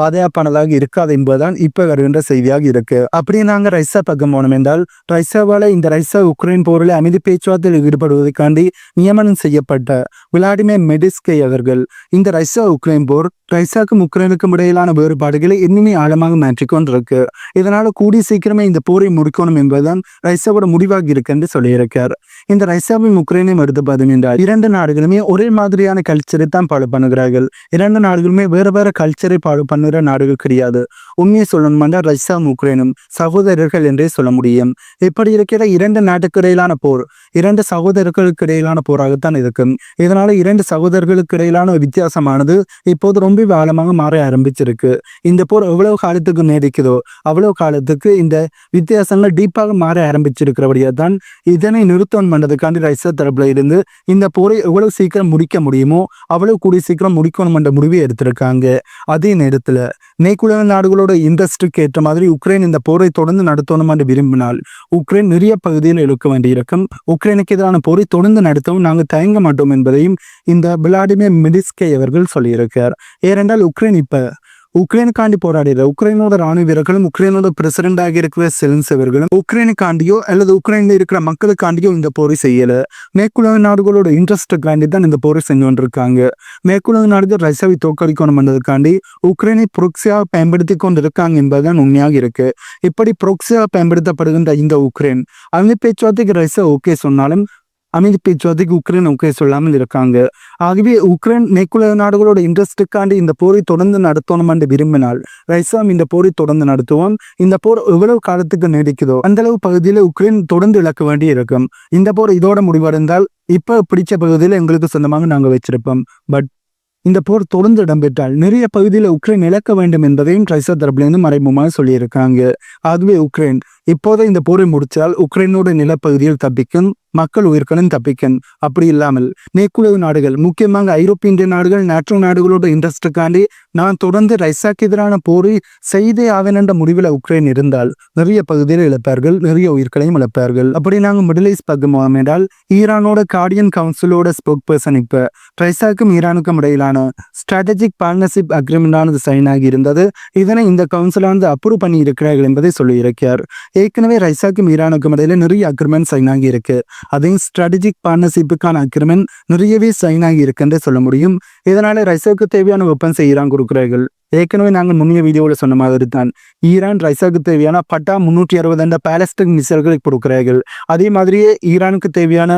பாதுகாப்பானதாக இருக்காது என்பதுதான் இப்ப வருகின்ற செய்தியாக இருக்கு. அப்படி நாங்க ரைசா பக்கம் போனோம் என்றால் ரைசாவால இந்த ரைசா உக்ரைன் போரில் அமைதி பேச்சுவார்த்தையில் ஈடுபடுவதற்காண்டி நியமனம் செய்யப்பட்ட விளாடிமிர் மெடிஸ்கே அவர்கள் இந்த ரைசா உக்ரைன் போர் ரைசாக்கும் உக்ரைனுக்கும் இடையிலான வேறுபாடுகளை இன்னுமே ஆழமாக மாற்றிக்கொண்டிருக்கு இதனால கூடி சீக்கிரமே இந்த போரை முடிக்கணும் என்பதுதான் ரைசாவோட முடிவாக இருக்கு என்று சொல்லியிருக்கார். இந்த ரைசாவையும் உக்ரைனையும் எடுத்து பார்த்தோம் என்றால் இரண்டு நாடுகளுமே ஒரே மாதிரியான கல்ச்சரை தான் ஃபாலோ பண்ணுகிறார்கள். இரண்டு நாடுகளுமே வேறு வேறு கல்ச்சரை ஃபாலோ பண்ணுகிற நாடுகள் கிடையாது உண்மையை சொல்லணும்னா ரஷ்யா உக்ரைனும் சகோதரர்கள் என்றே சொல்ல முடியும். இப்படி இருக்கிற இரண்டு நாட்டுக்கு இடையிலான போர் இரண்டு சகோதரர்களுக்கு இடையிலான போராகத்தான் இருக்கும். இதனால இரண்டு சகோதரர்களுக்கு இடையிலான வித்தியாசமானது இப்போது ரொம்ப ஆழமாக மாற ஆரம்பிச்சிருக்கு. இந்த போர் எவ்வளவு காலத்துக்கு நீடிக்குதோ அவ்வளவு காலத்துக்கு இந்த வித்தியாசங்கள் டீப்பாக மாற ஆரம்பிச்சிருக்கிறபடியா தான் இதனை நிறுத்தம் பண்ணதுக்காண்டி ரஷ்யா தரப்புல இருந்து இந்த போரை எவ்வளவு சீக்கிரம் முடிக்க முடியுமோ அவ்வளவு கூடிய சீக்கிரம் முடிக்கணும் என்ற முடிவை எடுத்திருக்காங்க. அதே நேரத்தில் மேற்குலக நாடுகளோட இன்ட்ரெஸ்டுக்கு ஏற்ற மாதிரி உக்ரைன் இந்த போரை தொடர்ந்து நடத்தணும் என்று விரும்பினால் உக்ரைன் நிறைய பகுதியில் இழுக்க வேண்டியிருக்கும். உக்ரைனுக்கு எதிரான போரை தொடர்ந்து நடத்தவும் நாங்கள் தயங்க மாட்டோம் என்பதையும் இந்த விளாடிமிர் மிடிஸ்கே அவர்கள் சொல்லியிருக்கார் ஏனென்றால் உக்ரைன் இப்ப உக்ரைனுக்காண்டி போராடுகிற உக்ரைனோட ராணுவ வீரர்களும் உக்ரைனோட பிரசிடண்டாக இருக்கிற செலன்சவர்களும் உக்ரைனுக்காண்டியோ அல்லது உக்ரைன்ல இருக்கிற மக்களுக்காண்டியோ இந்த போரை செய்யல. மேற்குலக நாடுகளோட இன்ட்ரெஸ்டுக்காண்டி தான் இந்த போரை செஞ்சு கொண்டிருக்காங்க. மேற்குலக நாடுகள் ரஷ்யாவை தோற்கடிக்கணும் என்பதற்காண்டி உக்ரைனை புரோக்சியாக பயன்படுத்தி கொண்டிருக்காங்க என்பதுதான் உண்மையாக இருக்கு. இப்படி புரோக்சியாக பயன்படுத்தப்படுகின்ற இந்த உக்ரைன் அவங்க பேச்சுவார்த்தைக்கு ரஷ்யா ஓகே சொன்னாலும் அமைதி பேச்சுவார்த்தைக்கு உக்ரைன் ஓகே சொல்லாமல் இருக்காங்க. ஆகவே உக்ரைன் மேற்குலக நாடுகளோட இன்ட்ரெஸ்ட்டுக்காண்டி இந்த போரை தொடர்ந்து நடத்தணும் என்று விரும்பினால் ரைசாம் இந்த போரை தொடர்ந்து நடத்துவோம் இந்த போர் எவ்வளவு காலத்துக்கு நீடிக்குதோ அந்த அளவு பகுதியில் உக்ரைன் தொடர்ந்து இழக்க வேண்டி இருக்கும் இந்த போர் இதோட முடிவடைந்தால் இப்ப பிடிச்ச பகுதியில் எங்களுக்கு சொந்தமாக நாங்கள் வச்சிருப்போம். பட் இந்த போர் தொடர்ந்து இடம்பெற்றால் நிறைய பகுதியில் உக்ரைன் இழக்க வேண்டும் என்பதையும் ரைசா தரப்புலேருந்து மறைமுகமாக சொல்லியிருக்காங்க. ஆகவே உக்ரைன் இப்போதே இந்த போரை முடித்தால் உக்ரைனோட நிலப்பகுதியில் தப்பிக்கும். மக்கள் உயிர்களும் தப்பிக்கன் அப்படி இல்லாமல் நேக்குழவு நாடுகள் முக்கியமாக ஐரோப்பிய நாடுகள் நேற்று நாடுகளோட இன்ட்ரெஸ்டுக்காண்டி நான் தொடர்ந்து ரைசாக்கு எதிரான போரை செய்தே ஆவேன் என்ற முடிவில் உக்ரைன் இருந்தால் நிறைய பகுதியில் இழப்பார்கள் நிறைய உயிர்களையும் இழப்பார்கள். அப்படி நாங்கள் மிடில் ஈஸ்ட் பார்க்கும் என்றால் ஈரானோட கார்டியன் கவுன்சிலோட ஸ்போக் பர்சன் இப்ப ரைசாக்கும் ஈரானுக்கும் இடையிலான ஸ்ட்ராட்டஜிக் பார்ட்னர்ஷிப் அக்ரிமெண்டானது சைன் ஆகி இருந்தது. இதனை இந்த கவுன்சிலானது அப்ரூவ் பண்ணி இருக்கிறார்கள் என்பதை சொல்லியிருக்கிறார். ஏற்கனவே ரைசாக்கும் ஈரானுக்கும் இடையில நிறைய அக்ரிமெண்ட் சைன் ஆகி இருக்கு. அதையும் ஸ்ட்ராட்டஜிக் பார்ட்னர்ஷிப்புக்கான அக்ரிமெண்ட் நிறையவே சைன் ஆகி இருக்குன்றே சொல்ல முடியும். இதனால ரைசாவுக்கு தேவையான வெப்பன்ஸை ஈரான் கொடுக்குறார்கள். ஏற்கனவே நாங்கள் முன்னிய வீடியோவில் சொன்ன மாதிரி தான். ஈரான் ரைசாவுக்கு தேவையான பட்டா முன்னூற்றி அறுபது என்ற பேலஸ்டிக் மிசைல்களை கொடுக்குறார்கள். அதே மாதிரியே ஈரானுக்கு தேவையான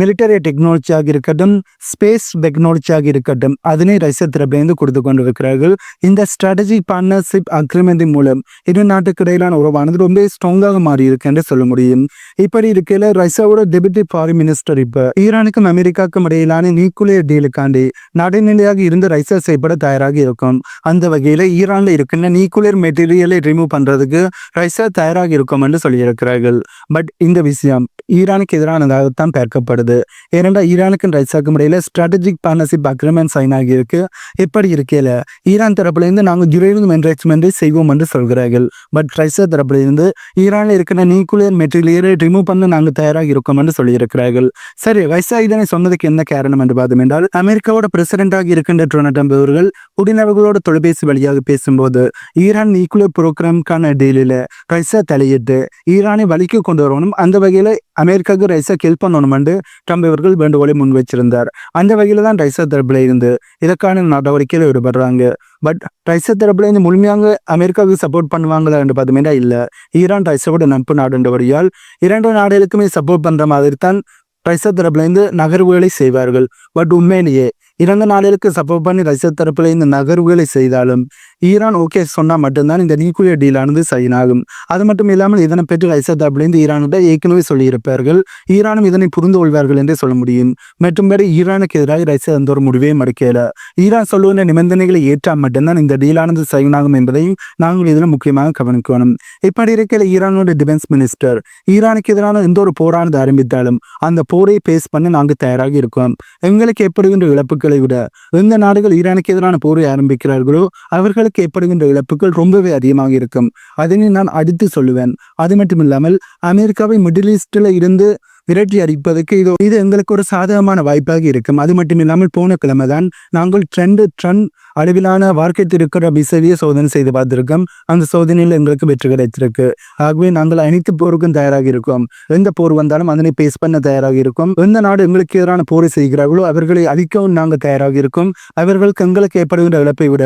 மிலிட்டரி டெக்னாலஜியாக இருக்கட்டும் ஸ்பேஸ் டெக்னாலஜியாக இருக்கட்டும் அதனை ரஷ்ய தரப்பிலிருந்து கொடுத்து கொண்டிருக்கிறார்கள். இந்த ஸ்ட்ராட்டஜி பார்ட்னர்ஷிப் அக்ரிமெண்ட் மூலம் இரு நாட்டுக்கு இடையிலான உறவானது ரொம்ப ஸ்ட்ராங்காக மாறி இருக்கு என்று சொல்ல முடியும். இப்படி இருக்கையில ரஷ்யாவோட டெபுட்டி ஃபாரின் மினிஸ்டர் இப்ப ஈரானுக்கும் அமெரிக்காவுக்கும் இடையிலான நியூக்ளியர் டீலுக்காண்டி நடுநிலையாக இருந்து ரஷ்யா செய்யப்பட தயாராக இருக்கும். அந்த வகையில ஈரான்ல இருக்கின்ற நியூக்ளியர் மெட்டீரியலை ரிமூவ் பண்றதுக்கு ரஷ்யா தயாராக இருக்கும் என்று சொல்லியிருக்கிறார்கள். பட் இந்த விஷயம் ஈரானுக்கு எதிரானதாகத்தான் பார்க்கப்படுது ஏனென்றால் ஈரானுக்கும் ரஷ்யாவுக்கும் இடையில ஸ்ட்ராட்டஜிக் பார்ட்னர்ஷிப் அக்ரிமெண்ட் சைன் ஆகியிருக்கு. எப்படி இருக்கையில்? ஈரான் தரப்பிலிருந்து நாங்கள் யுரேனியம் என்ரிச்மெண்ட்டை செய்வோம் என்று சொல்கிறார்கள். பட் ரஷ்யா தரப்பிலிருந்து ஈரானில் இருக்கிற நியூக்ளியர் மெட்டீரியலை ரிமூவ் பண்ண நாங்கள் தயாராக இருக்கோம் என்று சொல்லியிருக்கிறார்கள். சரி வைசா இதனை சொன்னதுக்கு என்ன காரணம் என்று பார்த்தோம் என்றால் அமெரிக்காவோட பிரசிடென்டாக இருக்கின்ற டொனால்ட் ட்ரம்ப் அவர்கள் உடனவர்களோட தொலைபேசி வழியாக பேசும்போது ஈரான் நியூக்ளியர் புரோகிராமுக்கான டீலில் ரஷ்யா தலையிட்டு ஈரானை வழிக்கு கொண்டு வரணும். அந்த வகையில் அமெரிக்காவுக்கு ரஷ்யா ஹெல்ப் பண்ணணும்னு ட்ரம்ப் இவர்கள் வேண்டுகோளை முன்வைச்சிருந்தார். அந்த வகையில் தான் ரைசர் தரப்பில் இருந்து இதற்கான நடவடிக்கையில் ஈடுபடுறாங்க. பட் ரைசர் தரப்பில் இருந்து முழுமையாக அமெரிக்காவுக்கு சப்போர்ட் பண்ணுவாங்களா என்று பார்த்தோம்னா இல்லை. ஈரான் ரைசோட நட்பு நாடுன்றபடியால் இரண்டு நாடுகளுக்குமே சப்போர்ட் பண்ணுற மாதிரி தான் ரஷ்யா தரப்புலேருந்து நகர்வுகளை செய்வார்கள். பட் உண்மையிலேயே இரண்டு நாடுகளுக்கு சப்போர்ட் பண்ணி ரஷ்ய தரப்புல இந்த நகர்வுகளை செய்தாலும் ஈரான் ஓகே சொன்னால் மட்டும்தான் இந்த நியூக்ளியர் டீலானது சைன் ஆகும் அது மட்டும் இல்லாமல் இதனை பற்றி ரஷ்ய தரப்புலேருந்து ஈரானிட்ட ஏற்கனவே சொல்லியிருப்பார்கள். ஈரானும் இதனை புரிந்து கொள்வார்கள் என்றே சொல்ல முடியும். மற்றும்படி ஈரானுக்கு எதிராக ரஷ்யா எந்த ஒரு முடிவையும் மறுக்கல ஈரான் சொல்லுகின்ற நிபந்தனைகளை ஏற்றால் மட்டும்தான் இந்த டீலானது சைன் ஆகும் என்பதையும் நாங்கள் இதில் முக்கியமாக கவனிக்கணும். இப்படி இருக்கையில் ஈரானோட டிஃபென்ஸ் மினிஸ்டர் ஈரானுக்கு எதிரான எந்த ஒரு போரானது ஆரம்பித்தாலும் அந்த போரை பேஸ் பண்ண நாங்கள் தயாராக இருக்கோம். எங்களுக்கு எப்படி இழப்புக்கு நாடுகளை விட எந்த நாடுகள் ஈரானுக்கு எதிரான போரை ஆரம்பிக்கிறார்களோ அவர்களுக்கு ஏற்படுகின்ற இழப்புகள் ரொம்பவே அதிகமாக இருக்கும். அதனை நான் அடித்து சொல்லுவேன். அது மட்டும் இல்லாமல் அமெரிக்காவை மிடில் ஈஸ்டில் இருந்து விரட்டி அடிப்பதற்கு இது இது எங்களுக்கு ஒரு சாதகமான வாய்ப்பாக இருக்கும். அது மட்டும் இல்லாமல் போன கிழமை தான் நாங்கள் ட்ரெண்டு ட்ரன் அளவிலான வார்க்கத்திருக்கிற மிசைலிய சோதனை செய்து பார்த்திருக்கோம். அந்த சோதனையில் எங்களுக்கு வெற்றி கிடைத்திருக்கு. ஆகவே நாங்கள் அனைத்து போருக்கும் தயாராக இருக்கோம். எந்த போர் வந்தாலும் அதனை பேஸ் பண்ண தயாராக இருக்கும். எந்த நாடு எங்களுக்கு எதிரான போரை செய்கிறார்களோ அவர்களை அழிக்கவும் நாங்கள் தயாராக இருக்கோம். அவர்களுக்கு எங்களுக்கு ஏற்படுகின்ற இழப்பை விட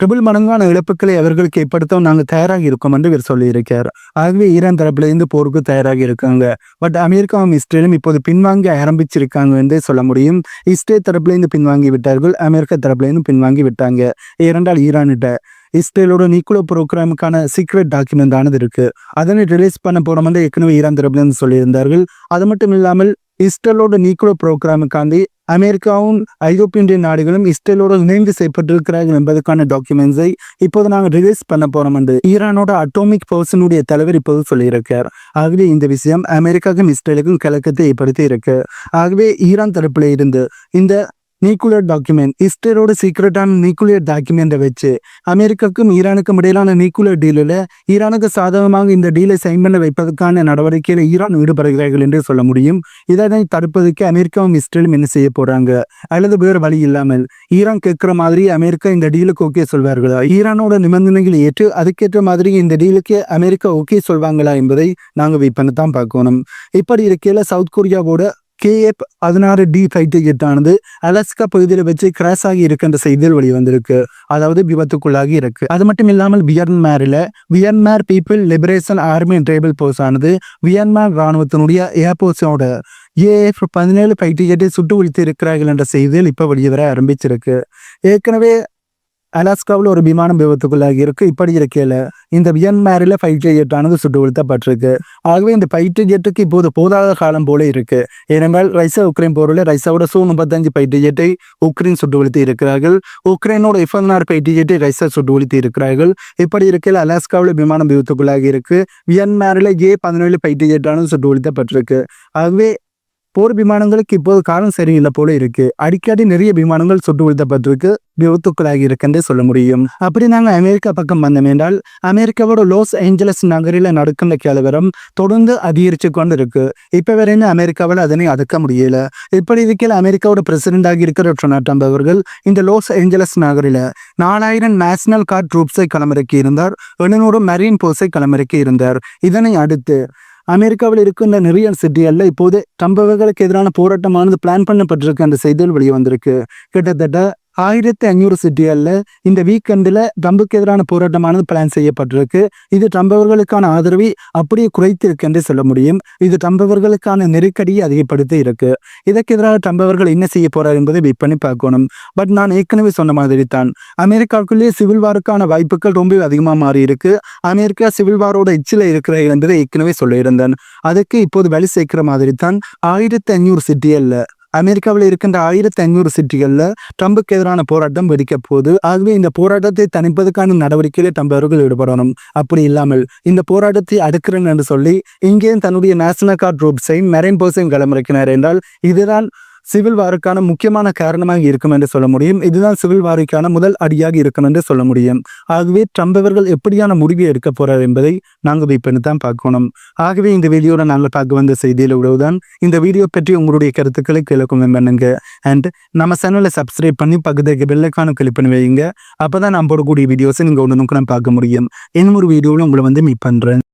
ட்ரிபிள் மடங்கான இழப்புகளை அவர்களுக்கு ஏற்படுத்த நாங்கள் தயாராக இருக்கோம் என்று இவர் சொல்லியிருக்கார் ஆகவே ஈரான் தரப்புல இருந்து போருக்கு தயாராக இருக்காங்க. பட் அமெரிக்காவும் இஸ்ரேலும் இப்போது பின்வாங்கி ஆரம்பிச்சிருக்காங்க என்றே சொல்ல முடியும். இஸ்ரேல் தரப்புல இருந்து பின்வாங்கி விட்டார்கள் அமெரிக்கா தரப்புல இருந்து பின்வாங்கி விட்டாங்க. இரண்டால் ஈரானிட்ட இஸ்ரேலோட நிக்குலோ ப்ரோக்ராமுக்கான சீக்ரெட் டாக்குமெண்ட் ஆனது இருக்கு. அதனை ரிலீஸ் பண்ண போறோம் வந்து ஏற்கனவே ஈரான் தரப்புல இருந்து சொல்லியிருந்தார்கள். அது மட்டும் இல்லாமல் இஸ்ரேலோட நிக்குலோ ப்ரோக்ராமுக்காண்டி அமெரிக்காவும் ஐரோப்பிய நாடுகளும் இஸ்ரேலோடு இணைந்து செய்யப்பட்டிருக்கிறார்கள் என்பதற்கான டாக்குமெண்ட்ஸை இப்போது நாங்கள் ரிலீஸ் பண்ண போறோம் என்று ஈரானோட அட்டோமிக் பர்சனுடைய தலைவர் இப்போது சொல்லியிருக்கார் ஆகவே இந்த விஷயம் அமெரிக்காவுக்கும் இஸ்ரேலுக்கும் கலக்கத்தை ஏற்படுத்தி இருக்கு. ஆகவே ஈரான் தரப்பில் இருந்து இந்த நியூக்ளியர் டாக்குமெண்ட் இஸ்ரேலோட சீக்ரெட்டான நியூக்ளியர் டாக்குமெண்ட்டை வச்சு அமெரிக்காவுக்கும் ஈரானுக்கும் இடையிலான நியூக்ளியர் டீலில் ஈரானுக்கு சாதகமாக இந்த டீலை சைன் பண்ண வைப்பதற்கான நடவடிக்கையில் ஈரான் ஈடுபடுகிறார்கள் என்று சொல்ல முடியும். இதனை தடுப்பதற்கு அமெரிக்காவும் இஸ்ரேலும் என்ன செய்ய போறாங்க? அல்லது வேறு வழி இல்லாமல் ஈரான் கேட்கிற மாதிரி அமெரிக்கா இந்த டீலுக்கு ஓகே சொல்வார்களா? ஈரானோட நிபந்தனைகளை ஏற்று அதுக்கேற்ற மாதிரி இந்த டீலுக்கு அமெரிக்கா ஓகே சொல்வாங்களா என்பதை நாங்கள் வெயிட் பண்ண தான் பார்க்கணும். இப்படி இருக்கையில் சவுத் கொரியாவோட கேஎப் பதினாறு டி ஃபைட்டு ஜெட்டானது அலஸ்கா பகுதியில் வச்சு கிராஸ் ஆகி இருக்கின்ற செய்திகள் வெளிவந்திருக்கு. அதாவது விபத்துக்குள்ளாகி இருக்கு. அது மட்டும் இல்லாமல் வியன்மேரில் Myanmar people liberation army tribal force ஆனது வியன்மேர் இராணுவத்தினுடைய ஏர்போர்ஸோட ஏஎஃப் பதினேழு ஃபைட்டு ஜெட்டை சுட்டு ஒழித்து இருக்கிறார்கள் என்ற செய்திகள் இப்போ வெளியே ஆரம்பிச்சிருக்கு. ஏற்கனவே அலாஸ்காவில் ஒரு விமானம் விபத்துக்குள்ளாகி இருக்கு. இப்படி இருக்கையில் இந்த வியன்மாரில் ஃபைட்டர் ஜெட் ஆனது சுட்டு வீழ்த்தப்பட்டிருக்கு. ஆகவே இந்த ஃபைட்டர் ஜெட்டுக்கு இப்போது போதாத காலம் போல இருக்கு. ஏனென்றால் ரைசா உக்ரைன் போரில் ரைசாவோட சூ முப்பத்தஞ்சு ஃபைட்டர் ஜெட்டை உக்ரைன் சுட்டு வீழ்த்தி இருக்கிறார்கள். உக்ரைனோட எஃப் பதினாறு ஃபைட்டர் ஜெட்டை ரைசா சுட்டு வீழ்த்தி இருக்கிறார்கள். இப்படி இருக்கையில் அலாஸ்காவில் விமானம் விபத்துக்குள்ளாகி இருக்கு. வியன்மாரில் ஏ பதினேழு ஃபைட்டர் ஜெட் ஆனது சுட்டு வீழ்த்தப்பட்டிருக்கு. ஆகவே போர் விமானங்களுக்கு இப்போது காலம் சரியில்லை போல இருக்கு. அடிக்கடி நிறைய விமானங்கள் சுட்டு வீழ்த்தப்பட்டிருக்கு. விபத்துக்களாகி இருக்குன்னு சொல்ல முடியும். அப்படி நாங்கள் அமெரிக்கா பக்கம் வந்தோம் என்றால் அமெரிக்காவோட லாஸ் ஏஞ்சலஸ் நகரில் நடக்கின்ற கலவரம் தொடர்ந்து அதிகரிச்சு கொண்டு இருக்கு இப்போ வரையும் அமெரிக்காவில் அதனை அடக்க முடியல? இப்படி இருக்கையில் அமெரிக்காவோட பிரசிடென்டாக இருக்கிற டொனால்ட் ட்ரம்ப் அவர்கள் இந்த லாஸ் ஏஞ்சலஸ் நகரில் நாலாயிரம் நேஷனல் கார்ட் ட்ரூப்ஸை களமிறக்கி இருந்தார் எழுநூறு மரீன் போர்ஸை களமிறக்கி இருந்தார் இதனை அடுத்து அமெரிக்காவில் இருக்கின்ற நிறைய சிட்டிகளில் இப்போது சம்பவங்களுக்கு எதிரான போராட்டமானது பிளான் பண்ணப்பட்டிருக்கு அந்த செய்திகள் வெளியே வந்திருக்கு கிட்டத்தட்ட ஆயிரத்தி ஐநூறு சிட்டிகளில் இந்த வீக்கெண்டில் ட்ரம்புக்கு எதிரான போராட்டமானது பிளான் செய்யப்பட்டிருக்கு. இது ட்ரம்பவர்களுக்கான ஆதரவை அப்படியே குறைத்திருக்கு என்று சொல்ல முடியும். இது ட்ரம்பவர்களுக்கான நெருக்கடியை அதிகப்படுத்தி இருக்கு. இதற்கு எதிராக ட்ரம்பவர்கள் என்ன செய்ய போறார் என்பதை வெயிட் பண்ணி பார்க்கணும். பட் நான் ஏற்கனவே சொன்ன மாதிரி தான் அமெரிக்காவுக்குள்ளேயே சிவில் வாருக்கான வாய்ப்புகள் ரொம்ப அதிகமாக மாறி இருக்கு. அமெரிக்கா சிவில் வாரோட எச்சில் இருக்கிற என்பதை ஏற்கனவே சொல்லியிருந்தேன். அதுக்கு இப்போது வழி சேர்க்கிற மாதிரி தான் ஆயிரத்தி ஐநூறு சிட்டிகளில் அமெரிக்காவில் இருக்கின்ற ஆயிரத்தி ஐநூறு சிட்டிகளில் ட்ரம்புக்கு எதிரான போராட்டம் வெடிக்க போகுது ஆகவே இந்த போராட்டத்தை தணிப்பதற்கான நடவடிக்கையில் ட்ரம்ப் அவர்கள் ஈடுபடணும். அப்படி இல்லாமல் இந்த போராட்டத்தை அடுக்கிறேன் என்று சொல்லி இங்கேயும் தன்னுடைய நேஷனல் கார்ட் ரூப்ஸையும் மெரைன் போர்ஸையும் களமிறக்கினார் என்றால் இதுதான் சிவில் வாருக்கான முக்கியமான காரணமாக இருக்கும் என்று சொல்ல முடியும். இதுதான் சிவில் வாருக்கான முதல் அடியாக இருக்கும் என்று சொல்ல முடியும். ஆகவே ட்ரம்ப் அவர்கள் எப்படியான முடிவை எடுக்க போறார் என்பதை நாங்கள் இப்போ தான் பார்க்கணும். ஆகவே இந்த வீடியோட நாங்கள் பார்க்க வந்த செய்தியில் உறவுதான் இந்த வீடியோ பற்றி உங்களுடைய கருத்துக்களை கீழே கமெண்ட் பண்ணுங்க அண்ட் நம்ம சேனலை சப்ஸ்கிரைப் பண்ணி பக்கத்துக்கு பெல்லைக்கான கிளிக் பண்ணி வைங்க அப்பதான் நான் போடக்கூடிய வீடியோஸை நீங்கள் ஒன்று நோக்கணும் பார்க்க முடியும். இன்னும் ஒரு வீடியோவில் உங்களை வந்து மீட் பண்ணுறேன்